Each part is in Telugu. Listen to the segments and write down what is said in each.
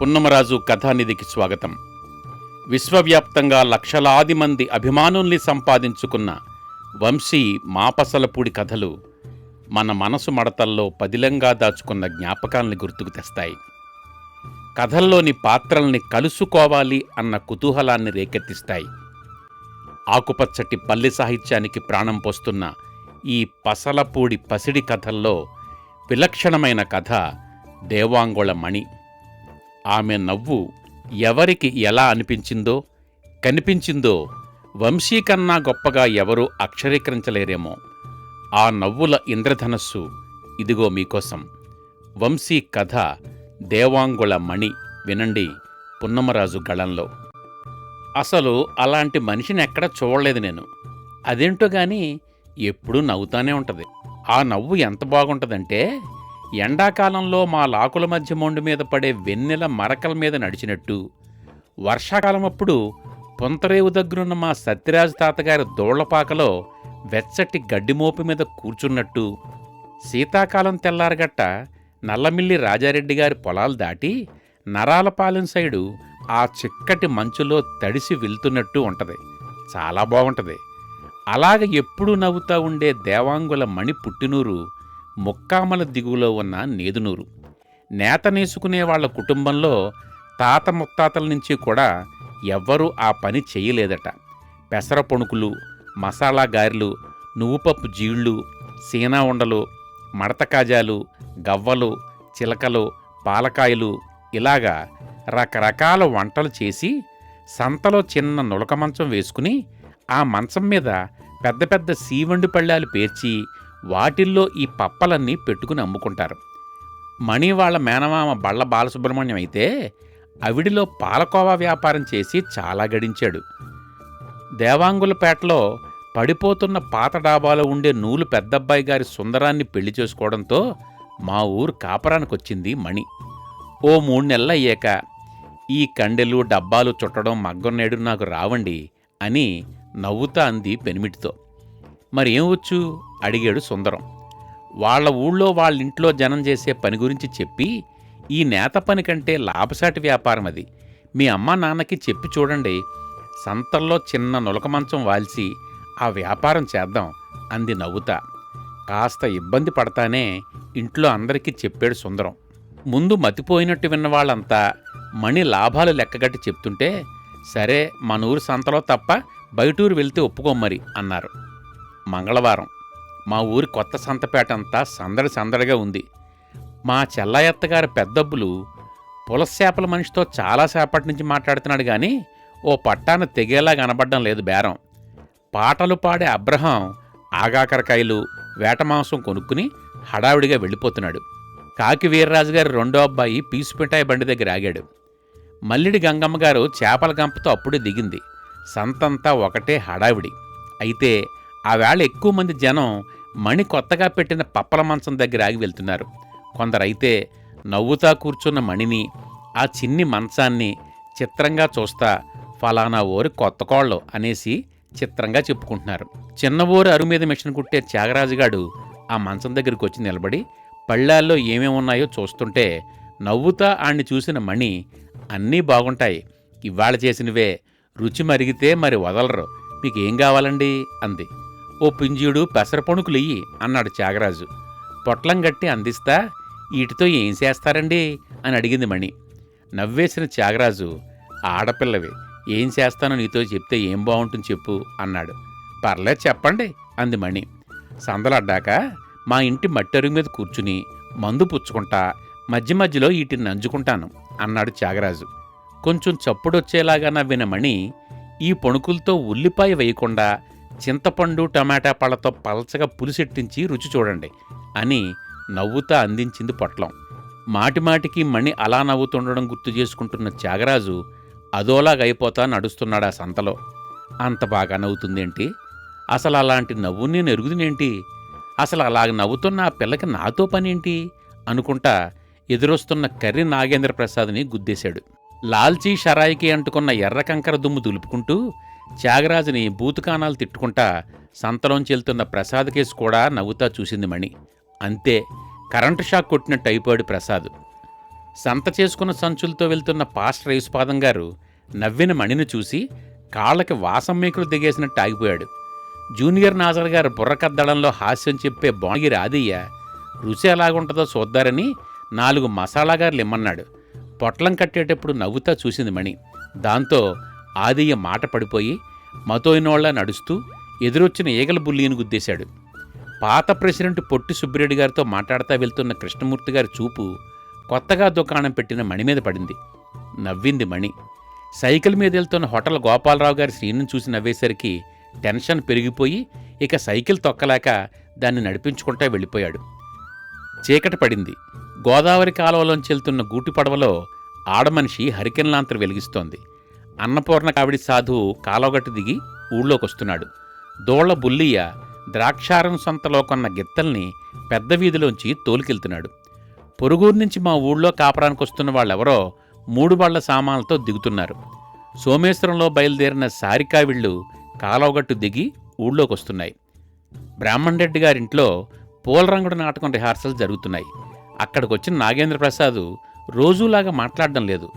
పున్నమరాజు కథానిధికి స్వాగతం. విశ్వవ్యాప్తంగా లక్షలాది మంది అభిమానుల్ని సంపాదించుకున్న వంశీ మాపసలపూడి కథలు మన మనసు మడతల్లో పదిలంగా దాచుకున్న జ్ఞాపకాల్ని గుర్తుకు తెస్తాయి. కథల్లోని పాత్రల్ని కలుసుకోవాలి అన్న కుతూహలాన్ని రేకెత్తిస్తాయి. ఆకుపచ్చటి పల్లె సాహిత్యానికి ప్రాణం పోస్తున్న ఈ పసలపూడి పసిడి కథల్లో విలక్షణమైన కథ దేవాంగుళ మణి ఆమె నవ్వు ఎవరికి ఎలా అనిపించిందో కనిపించిందో వంశీ కన్నా గొప్పగా ఎవరూ అక్షరీకరించలేరేమో. ఆ నవ్వుల ఇంద్రధనస్సు ఇదిగో మీకోసం. వంశీ కథ దేవాంగుళ మణి వినండి పున్నమరాజు గళంలో. అసలు అలాంటి మనిషిని ఎక్కడ చూడలేదు నేను. అదేంటో గాని ఎప్పుడూ నవ్వుతానే ఉంటది. ఆ నవ్వు ఎంత బాగుంటుందంటే ఎండాకాలంలో మా లాకుల మధ్య మొండు మీద పడే వెన్నెల మరకల మీద నడిచినట్టు. వర్షాకాలం అప్పుడు పొంతరేవు దగ్గరున్న మా సత్యరాజు తాతగారి దోళ్ళపాకలో వెచ్చటి గడ్డిమోపు మీద కూర్చున్నట్టు. శీతాకాలం తెల్లారగట్ట నల్లమిల్లి రాజారెడ్డి గారి పొలాలు దాటి నరాలపాలెం సైడు ఆ చిక్కటి మంచులో తడిసి వెళ్తున్నట్టు ఉంటది. చాలా బాగుంటది అలాగ ఎప్పుడూ నవ్వుతా ఉండే దేవాంగుల మణి పుట్టినూరు ముక్కామల దిగువలో ఉన్న నేదునూరు. నేత వాళ్ళ వాళ్ళ కుటుంబంలో తాత ముత్తాతల నుంచి కూడా ఎవ్వరూ ఆ పని చేయలేదట. పెసర పొణుకులు మసాలా గారెలు నువ్వుపప్పు జీళ్ళు సీనా ఉండలు మడత కాజాలు గవ్వలు చిలకలు పాలకాయలు ఇలాగా రకరకాల వంటలు చేసి సంతలో చిన్న నులక మంచం వేసుకుని ఆ మంచం మీద పెద్ద పెద్ద సీవండి పళ్ళాలు పేర్చి వాటిల్లో ఈ పప్పలన్నీ పెట్టుకుని అమ్ముకుంటారు. మణి వాళ్ళ మేనమామ బళ్ళ బాలసుబ్రహ్మణ్యం అయితే అవిడిలో పాలకోవా వ్యాపారం చేసి చాలా గడించాడు. దేవాంగులపేటలో పడిపోతున్న పాత డాబాలో ఉండే నూలు పెద్దబ్బాయి గారి సుందరాన్ని పెళ్ళి చేసుకోవడంతో మా ఊరు కాపరానికొచ్చింది మణి. ఓ మూడు నెలలు అయ్యాక ఈ కండెలు డబ్బాలు చుట్టడం మగ్గం నేడు నాకు రావండి అని నవ్వుతా అంది పెనిమిటితో. మరి ఏం వచ్చు? అడిగాడు సుందరం. వాళ్ళ ఊళ్ళో వాళ్ళ ఇంట్లో జనం చేసే పని గురించి చెప్పి ఈ నేత పని కంటే లాభసాటి వ్యాపారం అది. మీ అమ్మ నాన్నకి చెప్పి చూడండి. సంతల్లో చిన్న నులక మంచం వాల్చి ఆ వ్యాపారం చేద్దాం అంది నవ్వుతా. కాస్త ఇబ్బంది పడతానే ఇంట్లో అందరికీ చెప్పాడు సుందరం. ముందు మతిపోయినట్టు విన్న వాళ్ళంతా మణి లాభాలు లెక్కగట్టి చెప్తుంటే సరే మన ఊరు సంతలో తప్ప బయటూరు వెళ్తే ఒప్పుకోమ్మరి అన్నారు. మంగళవారం. మా ఊరి కొత్త సంతపేట అంతా సందడి సందడిగా ఉంది. మా చెల్లయ్యత్తగారి పెద్దబ్బులు పులసేపల మనిషితో చాలాసేపటి నుంచి మాట్లాడుతున్నాడు కానీ ఓ పట్టాన తెగేలా కనబడడం లేదు బేరం. పాటలు పాడే అబ్రహం ఆగాకరకాయలు వేటమాంసం కొనుక్కుని హడావిడిగా వెళ్ళిపోతున్నాడు. కాకి వీర్రాజు గారి రెండో అబ్బాయి పీసుపిటాయి బండి దగ్గర ఆగాడు. మల్లిడి గంగమ్మ గారు చేపల గంపతో అప్పుడే దిగింది. సంతంతా ఒకటే హడావిడి. అయితే ఆ వేళ ఎక్కువ మంది జనం మణి కొత్తగా పెట్టిన పప్పల మంచం దగ్గర ఆగి వెళ్తున్నారు. కొందరైతే నవ్వుతా కూర్చున్న మణిని ఆ చిన్ని మంచాన్ని చిత్రంగా చూస్తా ఫలానా ఊరి కొత్త కోళ్ళు అనేసి చిత్రంగా చెప్పుకుంటున్నారు. చిన్న ఊరు అరుగు మీద మిషన్ కుట్టే త్యాగరాజుగాడు ఆ మంచం దగ్గరికి వచ్చి నిలబడి పళ్ళాల్లో ఏమేమి ఉన్నాయో చూస్తుంటే నవ్వుతా ఆణ్ణి చూసిన మణి అన్నీ బాగుంటాయి. ఇవాళ చేసినవే. రుచి మరిగితే మరి వదలరు. మీకేం కావాలండి? అంది. ఓ పింజీయుడు పెసరపొణుకులియ్యి అన్నాడు త్యాగరాజు. పొట్లం గట్టి అందిస్తా వీటితో ఏం చేస్తారండి? అని అడిగింది మణి. నవ్వేసిన త్యాగరాజు ఆడపిల్లవి ఏం చేస్తానో నీతో చెప్తే ఏం బాగుంటుంది చెప్పు అన్నాడు. పర్లేదు చెప్పండి అంది మణి. సందలడ్డాక మా ఇంటి మట్టరుగు మీద కూర్చుని మందు పుచ్చుకుంటా మధ్య మధ్యలో వీటిని నంజుకుంటాను అన్నాడు త్యాగరాజు. కొంచెం చప్పుడొచ్చేలాగా నవ్విన మణి ఈ పొణుకులతో ఉల్లిపాయ వేయకుండా చింతపండు టమాటా పళ్ళతో పలచగా పులిసెట్టించి రుచి చూడండి అని నవ్వుతా అందించింది పొట్లం. మాటిమాటికి మణి అలా నవ్వుతుండడం గుర్తు చేసుకుంటున్న త్యాగరాజు అదోలాగైపోతా నడుస్తున్నాడు ఆ సంతలో. అంత బాగా నవ్వుతుందేంటి? అసలు అలాంటి నవ్వు నేను ఎరుగుదినేంటి? అసలు అలాగ నవ్వుతున్న ఆ పిల్లకి నాతో పనేంటి? అనుకుంటా ఎదురొస్తున్న కర్రి నాగేంద్ర ప్రసాద్ని గుద్దేశాడు. లాల్చీ షరాయికి అంటుకున్న ఎర్ర కంకర దుమ్ము దులుపుకుంటూ త్యాగరాజుని బూతుకానాలు తిట్టుకుంటా సంతలోంచి వెళ్తున్న ప్రసాద్ కేసు కూడా నవ్వుతా చూసింది మణి. అంతే కరెంటు షాక్ కొట్టినట్టు అయిపోయాడు ప్రసాద్. సంత చేసుకున్న సంచులతో వెళ్తున్న పాస్టర్ యేసుపాదం గారు నవ్విన మణిని చూసి కాళ్ళకి వాసం దిగేసినట్టు ఆగిపోయాడు. జూనియర్ నాజర్ గారు బుర్రకద్దడంలో హాస్యం చెప్పే బాణగిరి ఆదియ్య రుచి ఎలాగుంటుందో చూద్దారని నాలుగు మసాలాగారులు ఇమ్మన్నాడు. పొట్లం కట్టేటప్పుడు నవ్వుతా చూసింది మణి. దాంతో ఆదియ్య మాట పడిపోయి మతోయినోళ్ళ నడుస్తూ ఎదురొచ్చిన ఈగల బుల్లిని గుద్దేశాడు. పాత ప్రెసిడెంట్ పొట్టి సుబ్బిరెడ్డి గారితో మాట్లాడుతూ వెళ్తున్న కృష్ణమూర్తి గారి చూపు కొత్తగా దుకాణం పెట్టిన మణి మీద పడింది. నవ్వింది మణి. సైకిల్ మీద వెళ్తున్న హోటల్ గోపాలరావు గారి శ్రీను చూసి నవ్వేసరికి టెన్షన్ పెరిగిపోయి ఇక సైకిల్ తొక్కలేక దాన్ని నడిపించుకుంటా వెళ్ళిపోయాడు. చీకటి పడింది. గోదావరి కాలువలోంచి వెళ్తున్న గూటి పడవలో ఆడమనిషి హరికెన్లాంతరు వెలిగిస్తోంది. అన్నపూర్ణ కావిడి సాధువు కాలోగట్టు దిగి ఊళ్ళోకొస్తున్నాడు. దోళ్ళ బుల్లియ్య ద్రాక్షారం సంతలో కొన్న గిత్తల్ని పెద్ద వీధిలోంచి తోలుకెళ్తున్నాడు. పొరుగురు నుంచి మా ఊళ్ళో కాపరానికి వస్తున్న వాళ్ళెవరో మూడు బళ్ళ సామాన్లతో దిగుతున్నారు. సోమేశ్వరంలో బయలుదేరిన సారికావిళ్ళు కాలోగట్టు దిగి ఊళ్ళోకొస్తున్నాయి. బ్రాహ్మణరెడ్డి గారింట్లో పూలరంగుడు నాటకం రిహార్సల్ జరుగుతున్నాయి. అక్కడికొచ్చిన నాగేంద్ర ప్రసాద్ రోజూలాగా మాట్లాడడం లేదు.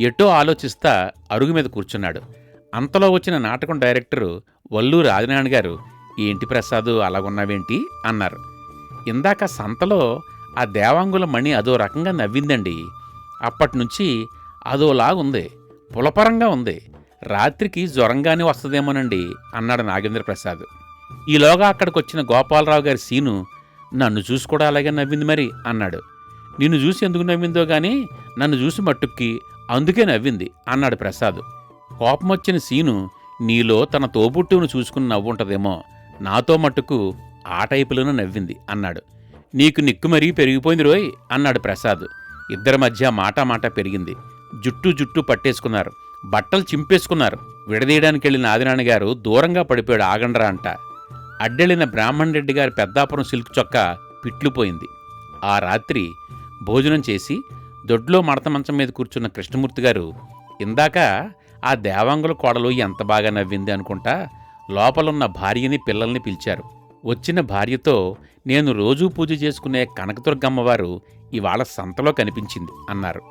ఎటో ఆలోచిస్తా అరుగు మీద కూర్చున్నాడు. అంతలో వచ్చిన నాటకం డైరెక్టరు వల్లూరు ఆదినారాయణ గారు ఏంటి ప్రసాద్ అలాగున్నావేంటి? అన్నారు. ఇందాక సంతలో ఆ దేవాంగుల మణి అదో రకంగా నవ్విందండి. అప్పటినుంచి అదోలాగుంది పులపరంగా ఉంది. రాత్రికి జ్వరంగానే వస్తుందేమోనండి అన్నాడు నాగేంద్ర ప్రసాద్. ఈలోగా అక్కడికొచ్చిన గోపాలరావు గారి సీను నన్ను చూసి కూడా అలాగే నవ్వింది మరి అన్నాడు. నిన్ను చూసి ఎందుకు నవ్విందో గాని నన్ను చూసి మట్టుక్కి అందుకే నవ్వింది అన్నాడు ప్రసాద్. కోపం వచ్చిన సీను నీలో తన తోబుట్టును చూసుకుని నవ్వుంటదేమో నాతో మట్టుకు ఆ టైపులోనూ నవ్వింది అన్నాడు. నీకు నిక్కు మరీ పెరిగిపోయింది రోయ్ అన్నాడు ప్రసాద్. ఇద్దరి మధ్య మాట మాట పెరిగింది. జుట్టు జుట్టు పట్టేసుకున్నారు. బట్టలు చింపేసుకున్నారు. విడదీయడానికి వెళ్ళిన ఆదినాన్న గారు దూరంగా పడిపోయాడు ఆగండ్రా అంట. అడ్డెళ్ళిన బ్రాహ్మణ్ రెడ్డి గారి పెద్దాపురం సిల్క్ చొక్క పిట్లుపోయింది. ఆ రాత్రి భోజనం చేసి దొడ్లో మడత మంచం మీద కూర్చున్న కృష్ణమూర్తి గారు ఇందాక ఆ దేవాంగుల కోడలు ఎంత బాగా నవ్వింది అనుకుంటా లోపలున్న భార్యని పిల్లల్ని పిలిచారు. వచ్చిన భార్యతో నేను రోజూ పూజ చేసుకునే కనకదుర్గమ్మవారు ఇవాళ సంతలో కనిపించింది అన్నారు.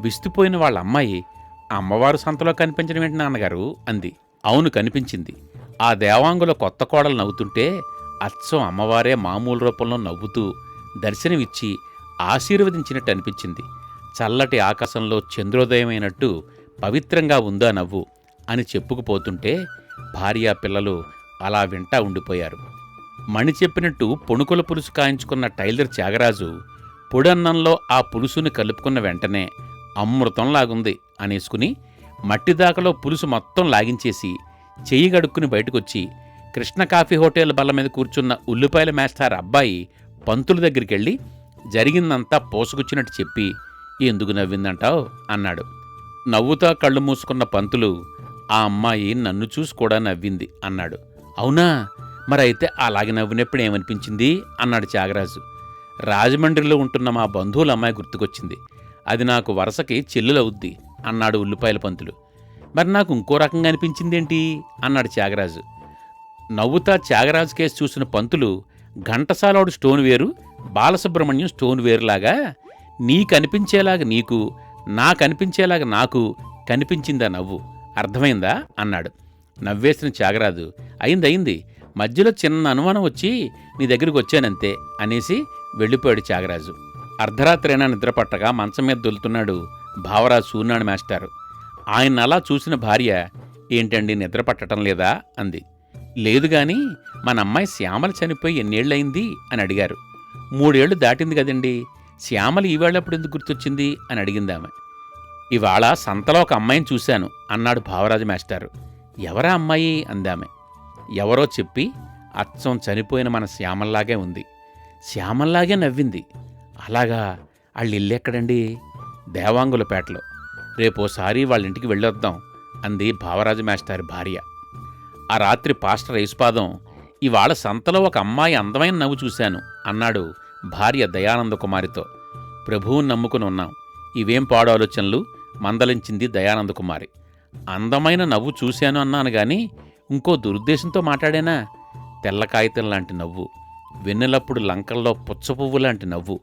విస్తుపోయిన వాళ్ళ అమ్మాయి అమ్మవారు సంతలో కనిపించడం ఏంటి నాన్నగారు? అంది. అవును కనిపించింది. ఆ దేవాంగుల కొత్త కోడలు నవ్వుతుంటే అచ్చం అమ్మవారే మామూలు రూపంలో నవ్వుతూ దర్శనమిచ్చి ఆశీర్వదించినట్టు అనిపించింది. చల్లటి ఆకాశంలో చంద్రోదయమైనట్టు పవిత్రంగా ఉందా నవ్వు అని చెప్పుకుపోతుంటే భార్య పిల్లలు అలా వింటా ఉండిపోయారు. మణి చెప్పినట్టు పొణుకుల పులుసు కాయించుకున్న టైలర్ త్యాగరాజు పొడన్నంలో ఆ పులుసుని కలుపుకున్న వెంటనే అమృతంలాగుంది అనేసుకుని మట్టిదాకలో పులుసు మొత్తం లాగించేసి చెయ్యి గడుక్కుని బయటకొచ్చి కృష్ణ కాఫీ హోటల్ బల్ల మీద కూర్చున్న ఉల్లిపాయల మేస్టార్ అబ్బాయి పంతుల దగ్గరికి వెళ్ళి జరిగిందంతా పోసుకొచ్చినట్టు చెప్పి ఎందుకు నవ్విందంటావు? అన్నాడు. నవ్వుతా కళ్ళు మూసుకున్న పంతులు ఆ అమ్మాయి నన్ను చూసి కూడా నవ్వింది అన్నాడు. అవునా? మరైతే అలాగే నవ్వినప్పుడు ఏమనిపించింది? అన్నాడు త్యాగరాజు. రాజమండ్రిలో ఉంటున్న మా బంధువుల అమ్మాయి గుర్తుకొచ్చింది. అది నాకు వరసకి చెల్లులవుద్ది అన్నాడు ఉల్లిపాయల పంతులు. మరి నాకు ఇంకో రకంగా అనిపించిందేంటి? అన్నాడు త్యాగరాజు. నవ్వుతా త్యాగరాజు కేసు చూసిన పంతులు ఘంటసాలోడు స్టోన్ వేరు బాలసుబ్రహ్మణ్యం స్టోన్ వేరులాగా నీకనిపించేలాగా నీకు నాకనిపించేలాగా నాకు కనిపించిందా నవ్వు? అర్థమైందా? అన్నాడు. నవ్వేసిన త్యాగరాజు అయింది అయింది. మధ్యలో చిన్న అనుమానం వచ్చి నీ దగ్గరికి వచ్చానంతే అనేసి వెళ్ళిపోయాడు త్యాగరాజు. అర్ధరాత్రైనా నిద్రపట్టగా మంచం మీద దొలుతున్నాడు భావరాజు సూర్యనారాయణ మాస్టారు. ఆయన అలా చూసిన భార్య ఏంటండి నిద్ర పట్టడం లేదా? అంది. లేదు గాని మన అమ్మాయి శ్యామల చనిపోయి ఎన్నేళ్ళయింది? అని అడిగారు. మూడేళ్ళు దాటింది కదండి. శ్యామలు ఈవేళప్పుడు ఎందుకు గుర్తొచ్చింది అని అడిగింది ఆమె. ఇవాళ సంతలో ఒక అమ్మాయిని చూశాను అన్నాడు భావరాజు మాస్టారు. ఎవరా అమ్మాయి? అందామె ఎవరో చెప్పి అచ్చం చనిపోయిన మన శ్యామల్లాగే ఉంది. శ్యామల్లాగే నవ్వింది. అలాగా వాళ్ళ ఇల్లు ఎక్కడండి? దేవాంగులపేటలో రేపోసారి వాళ్ళ ఇంటికి వెళ్ళొద్దాం అంది భావరాజు మాస్టారి భార్య. ఆ రాత్రి పాస్టర్ యేసుపాదం ఇవాళ సంతలో ఒక అమ్మాయి అందమైన నవ్వు చూశాను అన్నాడు భార్య దయానంద కుమారితో. ప్రభువుని నమ్ముకుని ఉన్నాం. ఇవేం పాడు ఆలోచనలు మందలించింది దయానంద కుమారి. అందమైన నవ్వు చూశాను అన్నాను గాని ఇంకో దురుద్దేశంతో మాట్లాడేనా? తెల్ల కాగితం లాంటి నవ్వు వెన్నెలప్పుడు లంకల్లో పుచ్చపువ్వు లాంటి నవ్వు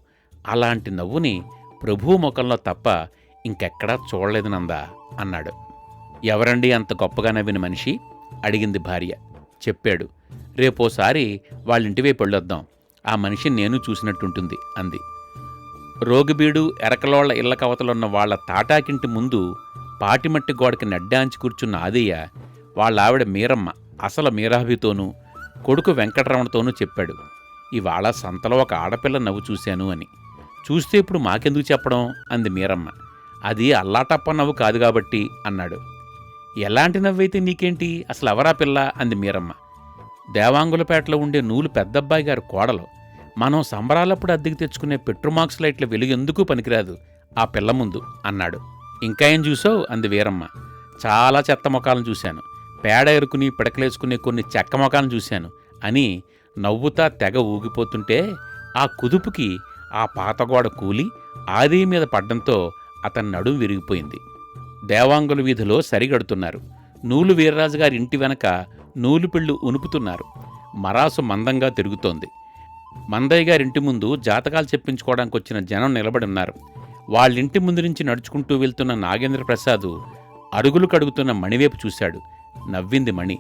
అలాంటి నవ్వుని ప్రభువు ముఖంలో తప్ప ఇంకెక్కడా చూడలేదు నందా అన్నాడు. ఎవరండి అంత గొప్పగా నవ్విన మనిషి? అడిగింది భార్య. చెప్పాడు. రేపోసారి వాళ్ళింటి వైపు వెళ్ళొద్దాం. ఆ మనిషిని నేను చూసినట్టుంటుంది అంది. రోగిబీడు ఎరకలోళ్ళ ఇళ్ళ కవతలున్న వాళ్ళ తాటాకింటి ముందు పాటిమట్టి గోడకి నడ్డాంచి కూర్చున్న ఆదయ్య వాళ్ళ ఆవిడ మీరమ్మ అసలు మీరాభితోనూ కొడుకు వెంకటరమణతోనూ చెప్పాడు. ఇవాళ సంతలో ఒక ఆడపిల్ల నవ్వు చూశాను అని. చూస్తే ఇప్పుడు మాకెందుకు చెప్పడం? అంది మీరమ్మ. అది అల్లాటప్ప నవ్వు కాదు కాబట్టి అన్నాడు. ఎలాంటి నవ్వైతే నీకేంటి? అసలు ఎవరా పిల్ల? అంది మీరమ్మ. దేవాంగులపేటలో ఉండే నూలు పెద్దబ్బాయి గారి కోడలు. మనం సంబరాలప్పుడు అద్దెకి తెచ్చుకునే పెట్రోమాక్స్ లైట్ల వెలుగు ఎందుకు పనికిరాదు? ఆ పిల్ల ముందు అన్నాడు. ఇంకా ఏం చూసావు? అంది వీరమ్మ. చాలా చెత్త మొఖాలను చూశాను. పేడ ఎరుకుని పిడకలేసుకునే కొన్ని చెక్క మొఖాలను చూశాను. అని నవ్వుతా తెగ ఊగిపోతుంటే ఆ కుదుపుకి ఆ పాతగోడ కూలి ఆది మీద పడ్డంతో అతని నడుం విరిగిపోయింది. దేవాంగుల వీధిలో సరిగడుతున్నారు. నూలు వీర్రాజు గారి ఇంటి వెనక నూలు పిళ్ళు ఉనుపుతున్నారు మరాసు మందంగా తిరుగుతోంది. మందయ్య గారింటి ముందు జాతకాలు చెప్పించుకోవడానికి వచ్చిన జనం నిలబడి ఉన్నారు. వాళ్ళింటి ముందు నుంచి నడుచుకుంటూ వెళ్తున్న నాగేంద్ర ప్రసాద్ అడుగులు కడుగుతున్న మణివైపు చూశాడు. నవ్వింది మణి.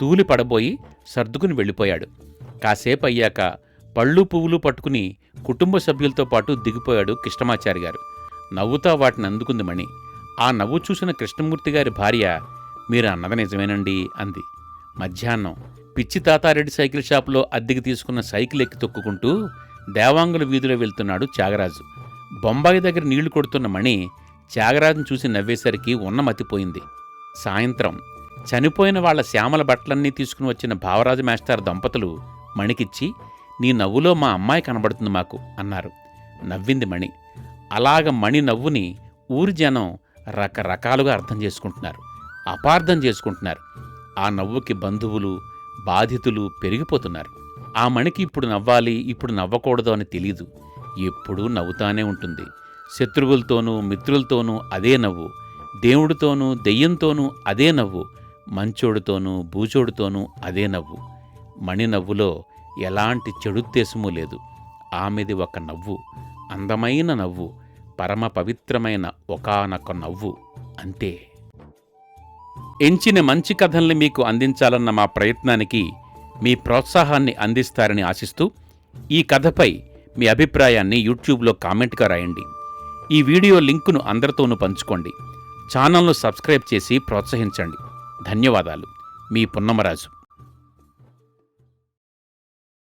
తూలి పడబోయి సర్దుకుని వెళ్ళిపోయాడు. కాసేపు అయ్యాక పళ్ళు పువ్వులు పట్టుకుని కుటుంబ సభ్యులతో పాటు దిగిపోయాడు కృష్ణమాచారి గారు. నవ్వుతా వాటిని అందుకుంది మణి. ఆ నవ్వు చూసిన కృష్ణమూర్తి గారి భార్య మీరు అన్నది నిజమేనండి అంది. మధ్యాహ్నం పిచ్చి తాతారెడ్డి సైకిల్ షాపులో అద్దెకి తీసుకున్న సైకిల్ ఎక్కి తొక్కుకుంటూ దేవాంగుల వీధిలో వెళ్తున్నాడు త్యాగరాజు. బొంబాయి దగ్గర నీళ్ళు కొడుతున్న మణి త్యాగరాజును చూసి నవ్వేసరికి ఉన్న మతిపోయింది సాయంత్రం చనిపోయిన వాళ్ళ శ్యామల బట్టలన్నీ తీసుకుని వచ్చిన భావరాజు మాస్టర్ దంపతులు మణికిచ్చి నీ నవ్వులో మా అమ్మాయి కనబడుతుంది మాకు అన్నారు. నవ్వింది మణి. అలాగ మణి నవ్వుని ఊరి జనం రకరకాలుగా అర్థం చేసుకుంటున్నారు. అపార్థం చేసుకుంటున్నారు. ఆ నవ్వుకి బంధువులు బాధితులు పెరిగిపోతున్నారు. ఆ మణికి ఇప్పుడు నవ్వాలి ఇప్పుడు నవ్వకూడదు అని తెలీదు. ఎప్పుడూ నవ్వుతానే ఉంటుంది. శత్రువులతోనూ మిత్రులతోనూ అదే నవ్వు. దేవుడితోనూ దెయ్యంతోనూ అదే నవ్వు. మంచోడితోనూ బూచోడితోనూ అదే నవ్వు. మణి నవ్వులో ఎలాంటి చెడుద్దేశమూ లేదు. ఆమెది ఒక నవ్వు. అందమైన నవ్వు. పరమ పవిత్రమైన ఒకానొక నవ్వు. అంతే. ఎంచిన మంచి కథల్ని మీకు అందించాలన్న మా ప్రయత్నానికి మీ ప్రోత్సాహాన్ని అందిస్తారని ఆశిస్తూ ఈ కథపై మీ అభిప్రాయాన్ని యూట్యూబ్లో కామెంట్గా రాయండి. ఈ వీడియో లింకును అందరితోనూ పంచుకోండి. ఛానల్ను సబ్స్క్రైబ్ చేసి ప్రోత్సహించండి. ధన్యవాదాలు. మీ పున్నమరాజు.